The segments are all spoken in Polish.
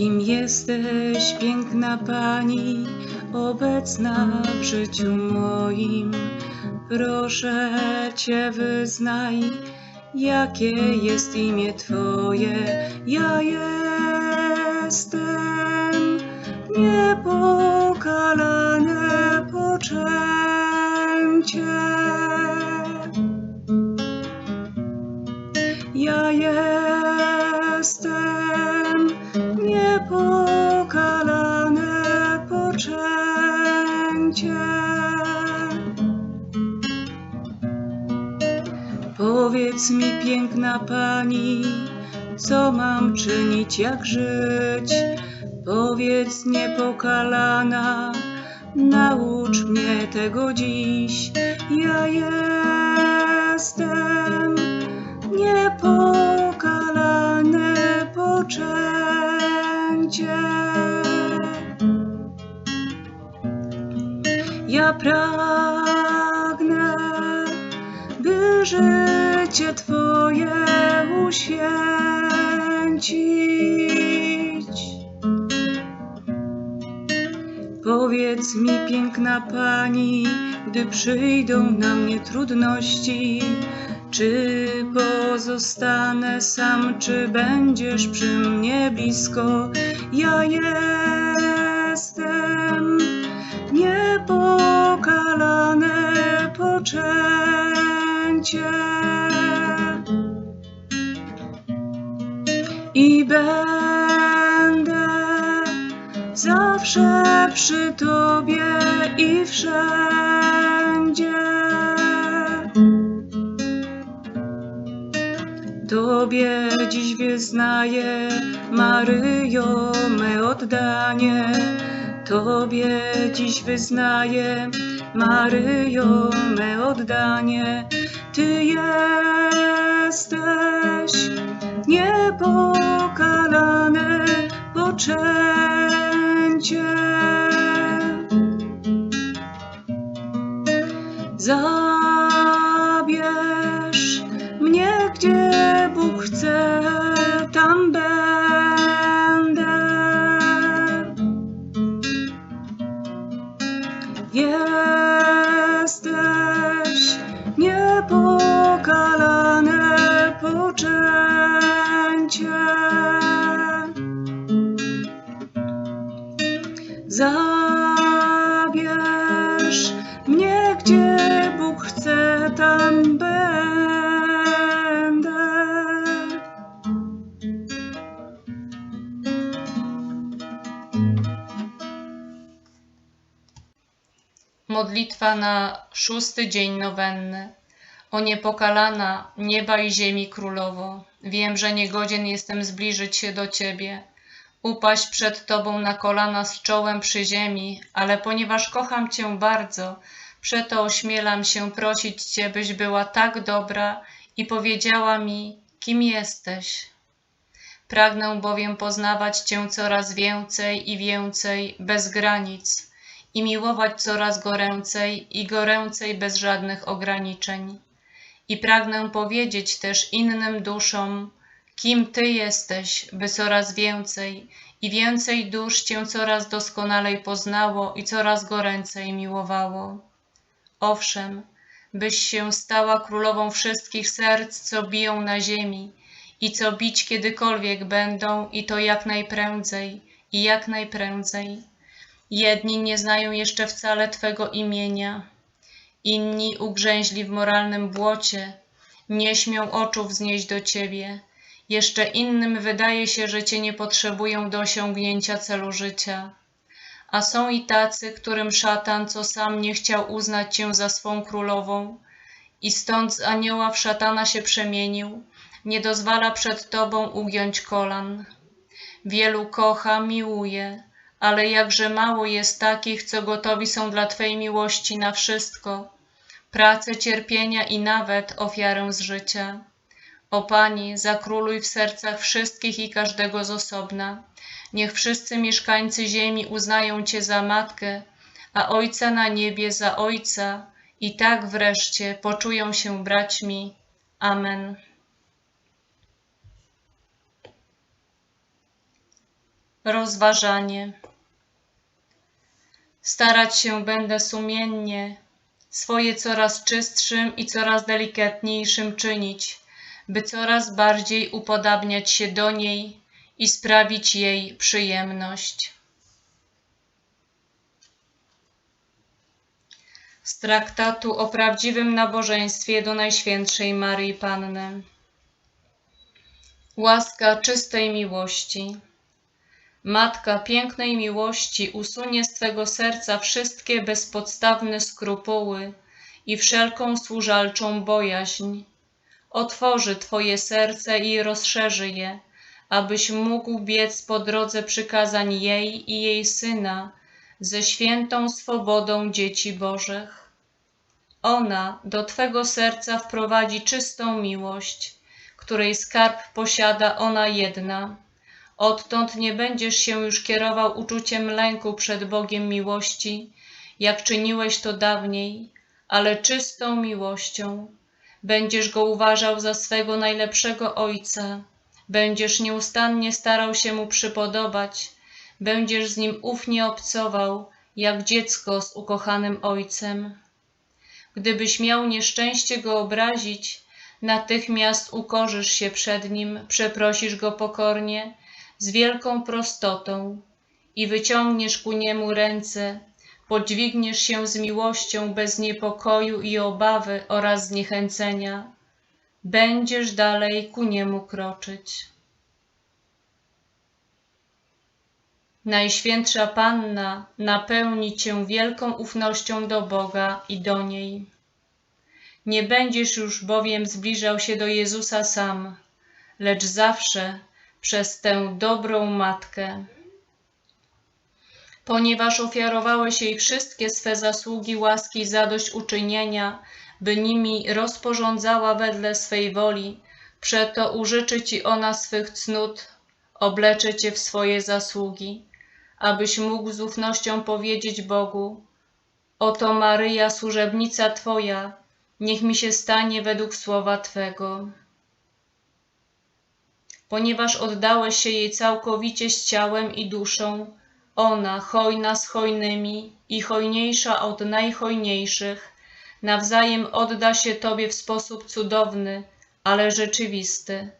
Kim jesteś, piękna Pani, obecna w życiu moim? Proszę Cię wyznaj, jakie jest imię Twoje. Ja jestem niepokalane Powiedz mi, piękna pani, co mam czynić, jak żyć? Powiedz, niepokalana, naucz mnie tego dziś. Ja jestem niepokalane poczęcie. Ja pragnę, życie Twoje uświęcić. Powiedz mi, piękna Pani, gdy przyjdą na mnie trudności, czy pozostanę sam, czy będziesz przy mnie blisko? Ja jestem poczęcie. I będę zawsze przy Tobie i wszędzie. Tobie dziś wyznaję, Maryjo, me oddanie. Tobie dziś wyznaję, Maryjo, me oddanie. Ty jesteś niepokalane poczęcie. Zabierz mnie, gdzie Bóg chce, tam będę. Jesteś Zabierz mnie, gdzie Bóg chce, tam będę. Modlitwa na szósty dzień nowenny. O niepokalana nieba i ziemi królowo, wiem, że niegodzien jestem zbliżyć się do Ciebie, upaść przed Tobą na kolana z czołem przy ziemi, ale ponieważ kocham Cię bardzo, przeto ośmielam się prosić Cię, byś była tak dobra i powiedziała mi, kim jesteś. Pragnę bowiem poznawać Cię coraz więcej i więcej, bez granic, i miłować coraz goręcej i goręcej bez żadnych ograniczeń. I pragnę powiedzieć też innym duszom, kim Ty jesteś, by coraz więcej i więcej dusz Cię coraz doskonalej poznało i coraz goręcej miłowało. Owszem, byś się stała królową wszystkich serc, co biją na ziemi i co bić kiedykolwiek będą, i to jak najprędzej, i jak najprędzej. Jedni nie znają jeszcze wcale Twego imienia, inni ugrzęźli w moralnym błocie, nie śmią oczu wznieść do Ciebie. Jeszcze innym wydaje się, że Cię nie potrzebują do osiągnięcia celu życia. A są i tacy, którym szatan, co sam nie chciał uznać Cię za swą królową, i stąd z anioła w szatana się przemienił, nie dozwala przed Tobą ugiąć kolan. Wielu kocha, miłuje, ale jakże mało jest takich, co gotowi są dla Twej miłości na wszystko, pracę, cierpienia i nawet ofiarę z życia. O Pani, zakróluj w sercach wszystkich i każdego z osobna. Niech wszyscy mieszkańcy ziemi uznają Cię za Matkę, a Ojca na niebie za Ojca i tak wreszcie poczują się braćmi. Amen.「「Rozważanie. Starać się będę sumiennie swoje coraz czystszym i coraz delikatniejszym czynić, by coraz bardziej upodabniać się do niej i sprawić jej przyjemność. Z traktatu o prawdziwym nabożeństwie do Najświętszej Maryi Panny. Łaska czystej miłości. Matka pięknej miłości usunie z Twego serca wszystkie bezpodstawne skrupuły i wszelką służalczą bojaźń. Otworzy Twoje serce i rozszerzy je, abyś mógł biec po drodze przykazań jej i jej Syna ze świętą swobodą dzieci Bożych. Ona do Twego serca wprowadzi czystą miłość, której skarb posiada ona jedna Odtąd nie będziesz się już kierował uczuciem lęku przed Bogiem miłości, jak czyniłeś to dawniej, ale czystą miłością. Będziesz go uważał za swego najlepszego ojca, będziesz nieustannie starał się mu przypodobać, będziesz z nim ufnie obcował, jak dziecko z ukochanym ojcem. Gdybyś miał nieszczęście go obrazić, natychmiast ukorzysz się przed nim, przeprosisz go pokornie z wielką prostotą i wyciągniesz ku niemu ręce, podźwigniesz się z miłością bez niepokoju i obawy oraz zniechęcenia, będziesz dalej ku niemu kroczyć. Najświętsza Panna napełni Cię wielką ufnością do Boga i do niej. Nie będziesz już bowiem zbliżał się do Jezusa sam, lecz zawsze przez tę dobrą matkę. Ponieważ ofiarowałeś jej wszystkie swe zasługi łaski zadośćuczynienia, by nimi rozporządzała wedle swej woli, przeto użyczy Ci ona swych cnót, oblecze Cię w swoje zasługi, abyś mógł z ufnością powiedzieć Bogu, Oto Maryja, służebnica Twoja, niech mi się stanie według słowa Twego ponieważ oddałeś się jej całkowicie z ciałem i duszą, ona, hojna z hojnymi i hojniejsza od najhojniejszych, nawzajem odda się Tobie w sposób cudowny, ale rzeczywisty.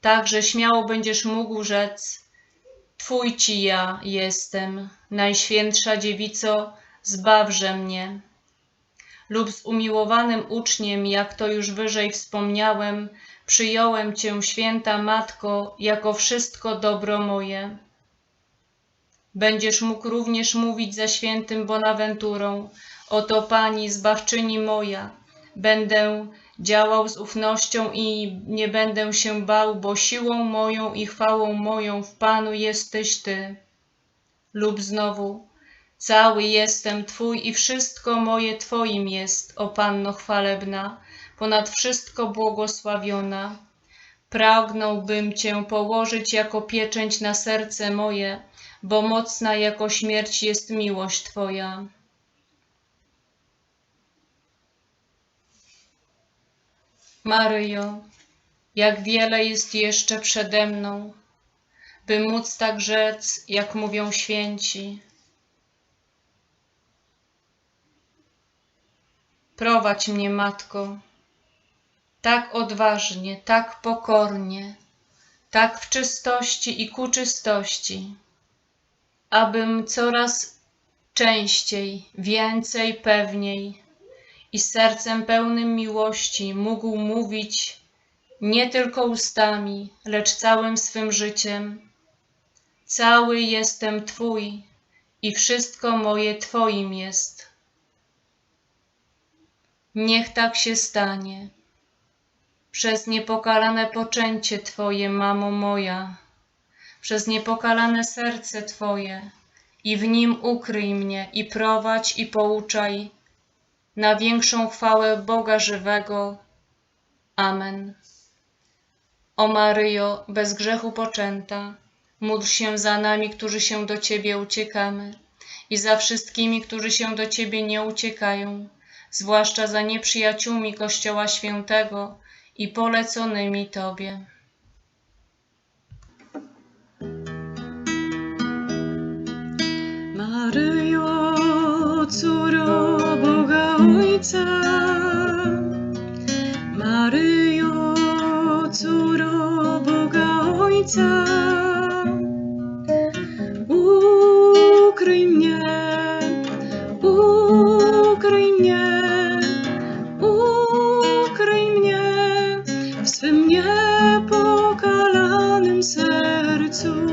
Tak, że śmiało będziesz mógł rzec, Twój Ci ja jestem, Najświętsza Dziewico, zbawże mnie. Lub z umiłowanym uczniem, jak to już wyżej wspomniałem, Przyjąłem Cię, święta Matko, jako wszystko dobro moje. Będziesz mógł również mówić ze świętym Bonaventurą, oto Pani, Zbawczyni moja, będę działał z ufnością i nie będę się bał, bo siłą moją i chwałą moją w Panu jesteś Ty. Lub znowu, cały jestem Twój i wszystko moje Twoim jest, o Panno chwalebna, ponad wszystko błogosławiona. Pragnąłbym Cię położyć jako pieczęć na serce moje, bo mocna jako śmierć jest miłość Twoja. Maryjo, jak wiele jest jeszcze przede mną, by móc tak rzec, jak mówią święci. Prowadź mnie, Matko, tak odważnie, tak pokornie, tak w czystości i ku czystości, abym coraz częściej, więcej, pewniej i sercem pełnym miłości mógł mówić nie tylko ustami, lecz całym swym życiem. Cały jestem Twój i wszystko moje Twoim jest. Niech tak się stanie. Przez niepokalane poczęcie Twoje, mamo moja, przez niepokalane serce Twoje. I w nim ukryj mnie i prowadź i pouczaj. Na większą chwałę Boga żywego. Amen. O Maryjo, bez grzechu poczęta, módl się za nami, którzy się do Ciebie uciekamy. I za wszystkimi, którzy się do Ciebie nie uciekają, zwłaszcza za nieprzyjaciółmi Kościoła Świętego, i poleconymi Tobie. Maryjo, córo Boga Ojca, Maryjo, córo Boga Ojca, to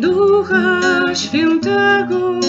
Ducha Świętego,